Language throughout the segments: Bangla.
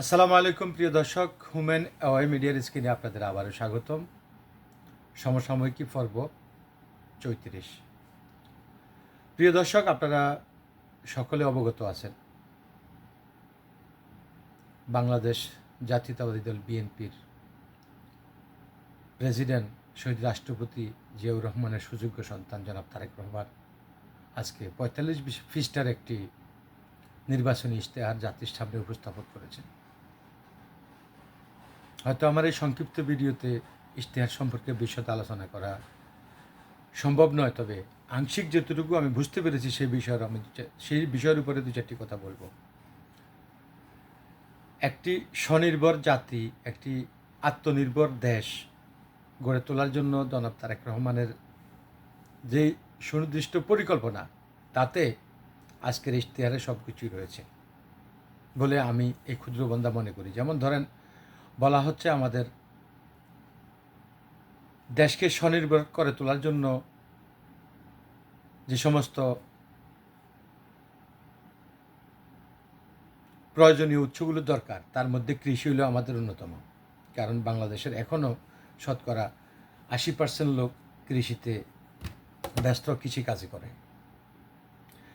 আসসালামু আলাইকুম, প্রিয় দর্শক। হুমেন অয় মিডিয়ার স্ক্রিনে আপনাদের আবারও স্বাগতম। সমসাময়িকী পর্ব চৌত্রিশ। প্রিয় দর্শক, আপনারা সকলে অবগত আছেন। বাংলাদেশ জাতীয়তাবাদী দল বিএনপির প্রেসিডেন্ট, শহীদ রাষ্ট্রপতি জিয়াউর রহমানের সুযোগ্য সন্তান জনাব তারেক রহমান। আজকে পঁয়তাল্লিশ ফিস্টার একটি নির্বাচনী ইশতেহার জাতির সামনে উপস্থাপন করেছেন। হয়তো আমার এই সংক্ষিপ্ত ভিডিওতে ইশতেহার সম্পর্কে বিশদ আলোচনা করা সম্ভব নয়, তবে আংশিক যতটুকু আমি বুঝতে পেরেছি সেই বিষয়ের আমি সেই বিষয়ের উপরে দু চারটি কথা বলব। একটি স্বনির্ভর জাতি, একটি আত্মনির্ভর দেশ গড়ে তোলার জন্য জনাব তারেক রহমানের যে সুনির্দিষ্ট পরিকল্পনা, তাতে আজকের ইশতেহারে সব কিছুই রয়েছে বলে আমি এই ক্ষুদ্র বন্ধা মনে করি। যেমন ধরেন বলা হচ্ছে আমাদের দেশকে স্বনির্ভর করে তোলার জন্য যে সমস্ত প্রয়োজনীয় উৎসগুলো দরকার, তার মধ্যে কৃষি হলো আমাদের অন্যতম। কারণ বাংলাদেশের এখনও শতকরা আশি পার্সেন্ট লোক কৃষিতে ব্যস্ত কৃষিকাজে করে।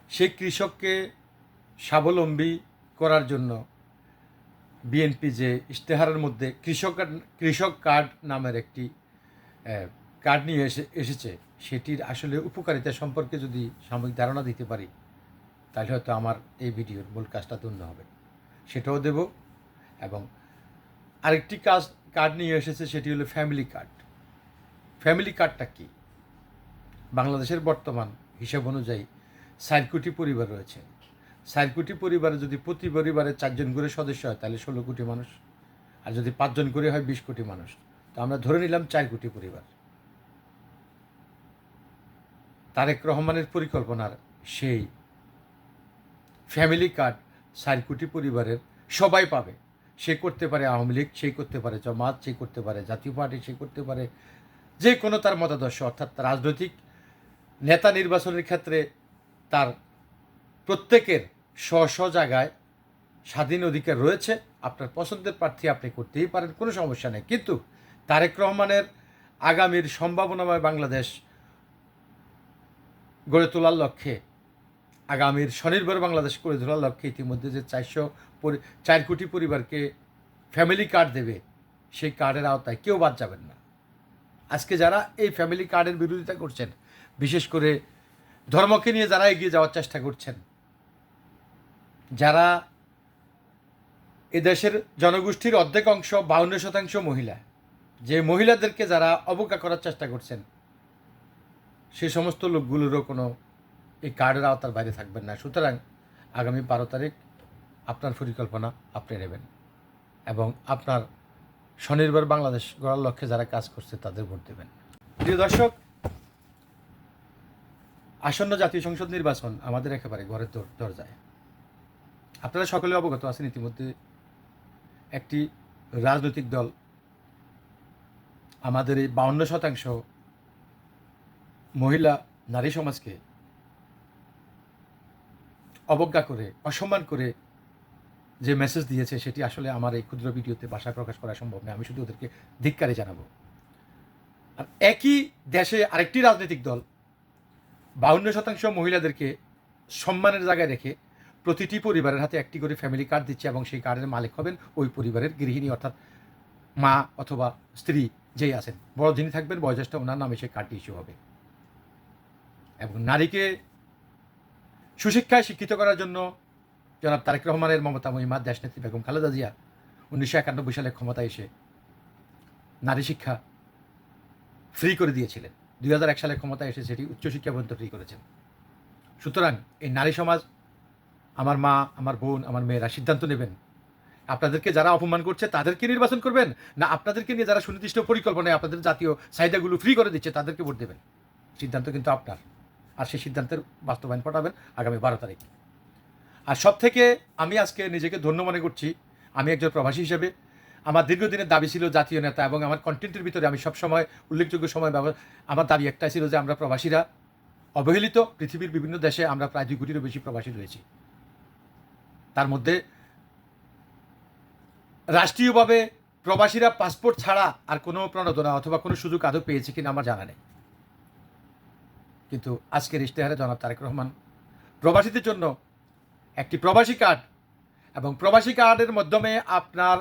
সেই কৃষককে স্বাবলম্বী করার জন্য বিএনপি যে ইশতেহারের মধ্যে কৃষক কৃষক কার্ড নামের একটি কার্ড নিয়ে এসে, এসেছে, সেটির আসলে উপকারিতা সম্পর্কে যদি সাময়িক ধারণা দিতে পারি, তাহলে হয়তো আমার এই ভিডিওর মূল কাজটা ধন্য হবে। সেটাও দেব এবং আরেকটি কাজ, কার্ড নিয়ে এসেছে, সেটি হলো ফ্যামিলি কার্ড। ফ্যামিলি কার্ডটা কি? বাংলাদেশের বর্তমান হিসাব অনুযায়ী ষাট কোটি পরিবার রয়েছে। ষাট কোটি পরিবারে যদি প্রতি পরিবারে চারজন করে সদস্য হয়, তাহলে ষোলো কোটি মানুষ। আর যদি পাঁচজন করে হয়, বিশ কোটি মানুষ। তো আমরা ধরে নিলাম চার কোটি পরিবার। তারেক রহমানের পরিকল্পনার সেই ফ্যামিলি কার্ড চার কোটি পরিবারের সবাই পাবে। সে করতে পারে আওয়ামী লীগ, সে করতে পারে জামাত, সে করতে পারে জাতীয় পার্টি, সে করতে পারে যে কোনো তার মতাদর্শ, অর্থাৎ রাজনৈতিক নেতা নির্বাচনের ক্ষেত্রে তার প্রত্যেকের স্ব স্ব জায়গায় স্বাধীন অধিকার রয়েছে। আপনার পছন্দের প্রার্থী আপনি করতেই পারেন, কোনো সমস্যা নেই। কিন্তু তারেক রহমানের আগামীর সম্ভাবনাময় বাংলাদেশ গড়ে তোলার লক্ষ্যে, আগামীর স্বনির্ভর বাংলাদেশ গড়ে তোলার লক্ষ্যে ইতিমধ্যে যে চারশো চার কোটি পরিবারকে ফ্যামিলি কার্ড দেবে, সেই কার্ডের আওতায় কেউ বাদ যাবেন না। আজকে যারা এই ফ্যামিলি কার্ডের বিরোধিতা করছেন, বিশেষ করে ধর্মকে নিয়ে যারা এগিয়ে যাওয়ার চেষ্টা করছেন যারা এদেশের জনগোষ্ঠীর অর্ধেক অংশ, বাউন্ন শতাংশ মহিলা, যে মহিলাদেরকে যারা অবজ্ঞা করার চেষ্টা করছেন, সে সমস্ত লোকগুলোরও কোনো এই কার্ডের আওতার বাইরে থাকবেন না। সুতরাং আগামী বারো তারিখ আপনার পরিকল্পনা আপনি নেবেন এবং আপনার স্বনির্ভর বাংলাদেশ গড়ার লক্ষ্যে যারা কাজ করছে তাদের ভোট দেবেন। প্রিয় দর্শক, আসন্ন জাতীয় সংসদ নির্বাচন আমাদের একেবারে ঘরের দর- দরজায়। আপনারা সকলে অবগত আছেন ইতিমধ্যে একটি রাজনৈতিক দল আমাদের এই বাউন্ন শতাংশ মহিলা নারী সমাজকে অবজ্ঞা করে, অসম্মান করে যে মেসেজ দিয়েছে সেটি আসলে আমার এই ক্ষুদ্র ভিডিওতে ভাষা প্রকাশ করা সম্ভব নয়। আমি শুধু ওদেরকে ধিক্কারে জানাব। আর একই দেশে আরেকটি রাজনৈতিক দল বাউন্ন শতাংশ মহিলাদেরকে সম্মানের জায়গায় রেখে প্রতিটি পরিবারের হাতে একটি করে ফ্যামিলি কার্ড দিচ্ছে এবং সেই কার্ডের মালিক হবেন ওই পরিবারের গৃহিণী, অর্থাৎ মা অথবা স্ত্রী যেই আছেন। বড় যিনি থাকবেন, বয়োজ্যেষ্ঠ ওনার নামে সেই কার্ডটি ইস্যু হবে। এবং নারীকে সুশিক্ষায় শিক্ষিত করার জন্য জনাব তারেক রহমানের মমতা মহিমা, দেশনেত্রী বেগম খালেদা জিয়া উনিশশো একানব্বই সালে ক্ষমতায় এসে নারী শিক্ষা ফ্রি করে দিয়েছিলেন। দুই হাজার এক সালে ক্ষমতায় এসে সেটি উচ্চশিক্ষা পর্যন্ত ফ্রি করেছেন। সুতরাং এই নারী সমাজ আমার মা, আমার বোন, আমার মেয়েরা সিদ্ধান্ত নেবেন। আপনাদেরকে যারা অপমান করছে, তাদেরকে নির্বাচন করবেন। না, আপনাদেরকে নিয়ে যারা সুনির্দিষ্ট পরিকল্পনায় আপনাদের জাতীয় চাহিদাগুলো ফ্রি করে দিচ্ছে, তাদেরকে ভোট দেবেন। সিদ্ধান্ত কিন্তু আপনার। আর সেই সিদ্ধান্তের বাস্তবায়ন ঘটাবেন আগামী বারো তারিখ। আর সব থেকে আমি আজকে নিজেকে ধন্য মনে করছি, আমি একজন প্রবাসী হিসেবে। আমার দীর্ঘদিনের দাবি ছিল জাতীয় নেতা এবং আমার কন্টেন্টের ভিতরে আমি সবসময় উল্লেখযোগ্য সময় আমার দাবি একটাই ছিল যে আমরা প্রবাসীরা অবহেলিত পৃথিবীর বিভিন্ন দেশে আমরা প্রায় দুই কোটিরও বেশি প্রবাসী রয়েছি। তার মধ্যে রাষ্ট্রীয়ভাবে প্রবাসীরা পাসপোর্ট ছাড়া আর কোনো প্রণোদনা অথবা কোনো সুযোগ আদৌ পেয়েছে কিনা আমার জানা নেই। কিন্তু আজকের ইশতেহারে জনাব তারেক রহমান, প্রবাসীদের জন্য একটি প্রবাসী কার্ড এবং প্রবাসী কার্ডের মাধ্যমে আপনার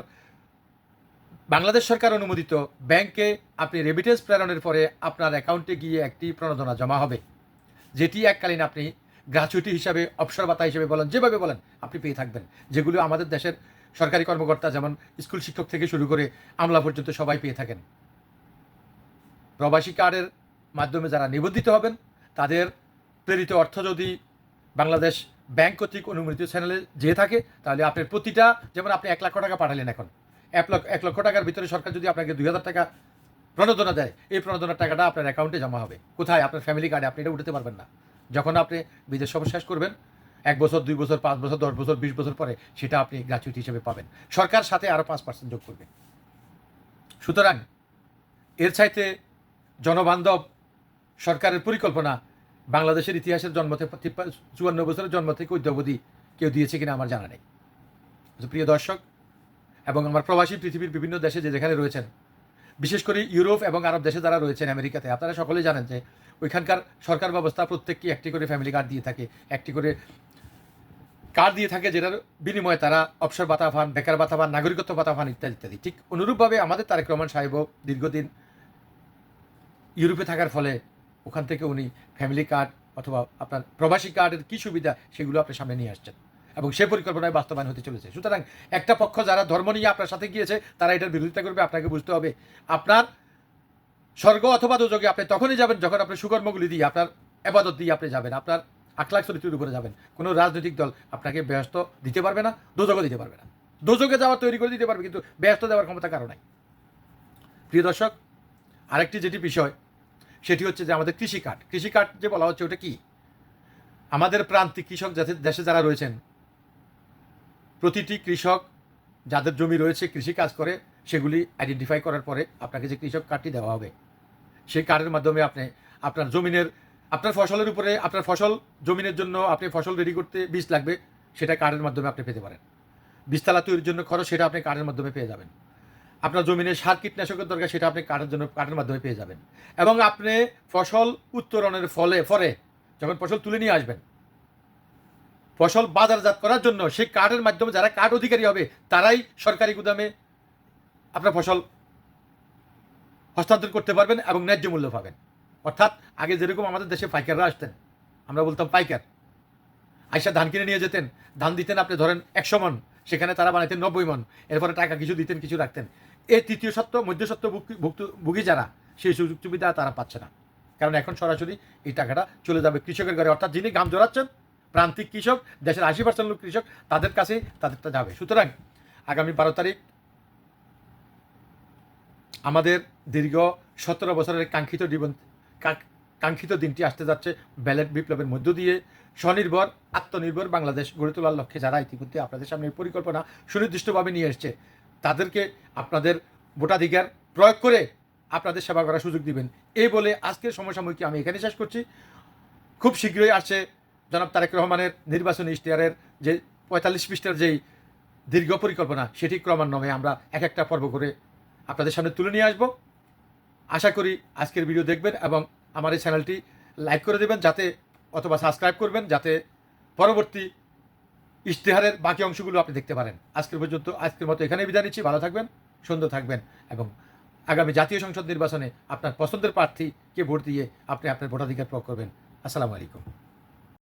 বাংলাদেশ সরকার অনুমোদিত ব্যাংকে আপনি রেমিটেন্স প্রেরণের পরে আপনার অ্যাকাউন্টে গিয়ে একটি প্রণোদনা জমা হবে, যেটি এককালীন আপনি গ্রাচুইটি হিসাবে অবসর ভাতা হিসেবে বলেন, যেভাবে বলেন, আপনি পেয়ে থাকবেন। যেগুলো আমাদের দেশের সরকারি কর্মকর্তা, যেমন স্কুল শিক্ষক থেকে শুরু করে আমলা পর্যন্ত সবাই পেয়ে থাকেন। প্রবাসী কার্ডের মাধ্যমে যারা নিবন্ধিত হবেন, তাদের প্রেরিত অর্থ যদি বাংলাদেশ ব্যাংক কর্তৃক অনুমোদিত চ্যানেলে যেয়ে থাকে, তাহলে আপনার প্রতিটা, যেমন আপনি এক লক্ষ টাকা পাঠালেন এখন, এক লক্ষ এক লক্ষ টাকার ভিতরে সরকার যদি আপনাকে দুই হাজার টাকা প্রণোদনা দেয়, এই প্রণোদনার টাকাটা আপনার অ্যাকাউন্টে জমা হবে। কোথায়? আপনার ফ্যামিলি কার্ডে আপনি এটা উঠাতে পারবেন না। যখন আপনি বিদেশ সফর শেষ করবেন, এক বছর, দুই বছর, পাঁচ বছর, দশ বছর, বিশ বছর পরে সেটা আপনি গ্র্যাচুইটি হিসেবে পাবেন। সরকার সাথে আরও পাঁচ পার্সেন্ট যোগ করবে। সুতরাং এর চাইতে জনবান্ধব সরকারের পরিকল্পনা বাংলাদেশের ইতিহাসের জন্ম থেকে চুয়ান্ন বছরের জন্ম থেকে অদ্যাবধি কেউ দিয়েছে কিনা আমার জানা নেই। প্রিয় দর্শক এবং আমার প্রবাসী পৃথিবীর বিভিন্ন দেশে যে যেখানে রয়েছেন বিশেষ করে ইউরোপ এবং আরব দেশে যারা রয়েছেন আমেরিকাতে, আপনারা সকলেই জানেন যে ওইখানকার সরকার ব্যবস্থা প্রত্যেককে একটি করে ফ্যামিলি কার্ড দিয়ে থাকে, একটি করে কার্ড দিয়ে থাকে যেটার বিনিময়ে তারা অবসর ভাতা পান, বেকার ভাতা পান, নাগরিকত্ব ভাতা পান, ইত্যাদি ইত্যাদি। ঠিক অনুরূপভাবে আমাদের তারেক রহমান সাহেবও দীর্ঘদিন ইউরোপে থাকার ফলে ওখান থেকে উনি ফ্যামিলি কার্ড অথবা আপনার প্রবাসী কার্ডের কী সুবিধা সেগুলো আপনার সামনে নিয়ে আসছেন। এবং সে পরিকল্পনায় বাস্তবায়ন হতে চলেছে। সুতরাং একটা পক্ষ যারা ধর্ম নিয়ে আপনার সাথে গিয়েছে, তারা এটার বিরোধিতা করবে, আপনাকে বুঝতে হবে। আপনার স্বর্গ অথবা দোজকে আপনি তখনই যাবেন যখন আপনি সুকর্মগুলি দিয়ে, আপনার এবাদত দিয়ে আপনি যাবেন, আপনার আখলাখ চরিত্রের উপরে যাবেন। কোনো রাজনৈতিক দল আপনাকে ব্যস্ত দিতে পারবে না দোজকে দিতে পারবে না। দোজকে যাওয়ার তৈরি করে দিতে পারবে, কিন্তু ব্যস্ত দেওয়ার ক্ষমতা কারও নাই। প্রিয় দর্শক, আরেকটি যেটি বিষয়, সেটি হচ্ছে যে আমাদের কৃষি কার্ড কৃষি কার্ড যে বলা হচ্ছে, ওটা কি? আমাদের প্রান্তিক কৃষক যাতে দেশে যারা রয়েছেন প্রতিটি কৃষক যাদের জমি রয়েছে কৃষি কাজ করে, সেগুলি আইডেন্টিফাই করার পরে আপনাকে যে কৃষক কার্ডটি দেওয়া হবে, সেই কার্ডের মাধ্যমে আপনি আপনার জমিনের, আপনার ফসলের উপরে, আপনার ফসল জমিনের জন্য আপনি ফসল রেডি করতে বীজ লাগবে, সেটা কার্ডের মাধ্যমে আপনি পেতে পারেন। বীজতলা তৈরির জন্য খরচ, সেটা আপনি কার্ডের মাধ্যমে পেয়ে যাবেন। আপনার জমিনে সার কীটনাশকের দরকার, সেটা আপনি কার্ডের জন্য কার্ডের মাধ্যমে পেয়ে যাবেন। এবং আপনি ফসল উত্তোলনের ফলে ফলে যখন ফসল তুলে নিয়ে আসবেন ফসল বাজারজাত করার জন্য সেই কার্ডের মাধ্যমে যারা কার্ড অধিকারী হবে, তারাই সরকারি গুদামে আপনার ফসল হস্তান্তর করতে পারবেন এবং ন্যায্য মূল্য পাবেন। অর্থাৎ আগে যেরকম আমাদের দেশে পাইকাররা আসতেন, আমরা বলতাম পাইকার। আইসা ধান কিনে নিয়ে যেতেন, ধান দিতেন আপনি ধরেন একশো মন, সেখানে তারা বানাইতেন নব্বই মন, এরপরে টাকা কিছু দিতেন, কিছু রাখতেন। এই তৃতীয় মধ্য সত্য ভুগি যারা, সেই সুযোগ সুবিধা তারা পাচ্ছে না। কারণ এখন সরাসরি এই টাকাটা চলে যাবে কৃষকের ঘরে। অর্থাৎ যিনি গাম জড়াচ্ছেন প্রান্তিক কৃষক, দেশের আশি পার্সেন্ট লোক কৃষক, তাদের কাছে তাদেরটা যাবে। সুতরাং আগামী বারো তারিখ আমাদের দীর্ঘ সতেরো বছরের কাঙ্ক্ষিত জীবন কাঙ্ক্ষিত দিনটি আসতে যাচ্ছে ব্যালেট বিপ্লবের মধ্য দিয়ে। স্বনির্ভর, আত্মনির্ভর বাংলাদেশ গড়ে তোলার লক্ষ্যে যারা ইতিমধ্যে আপনাদের সামনে এই পরিকল্পনা সুনির্দিষ্টভাবে নিয়ে এসছে, তাদেরকে আপনাদের ভোটাধিকার প্রয়োগ করে আপনাদের সেবা করার সুযোগ দিবেন। এই বলে আজকের সমসাময়িকী আমি এখানে শেষ করছি। খুব শীঘ্রই আসছে জনাব তারেক রহমানের নির্বাচনী ইশতেহারের যে পঁয়তাল্লিশ পৃষ্ঠার যেই দীর্ঘ পরিকল্পনা, সেটি ক্রমান্বয়ে আমরা এক একটা পর্ব করে আপনাদের সামনে তুলে নিয়ে আসব। আশা করি আজকের ভিডিও দেখবেন এবং আমার এই চ্যানেলটি লাইক করে দেবেন যাতে অথবা সাবস্ক্রাইব করবেন যাতে পরবর্তী ইশতেহারের বাকি অংশগুলো আপনি দেখতে পারেন। আজকের পর্যন্ত আজকের মতো এখানে বিদায় নিচ্ছি। ভালো থাকবেন, সুন্দর থাকবেন এবং আগামী জাতীয় সংসদ নির্বাচনে আপনার পছন্দের প্রার্থীকে ভোট দিয়ে আপনি আপনার ভোটাধিকার প্রয়োগ করবেন। আসসালামু আলাইকুম।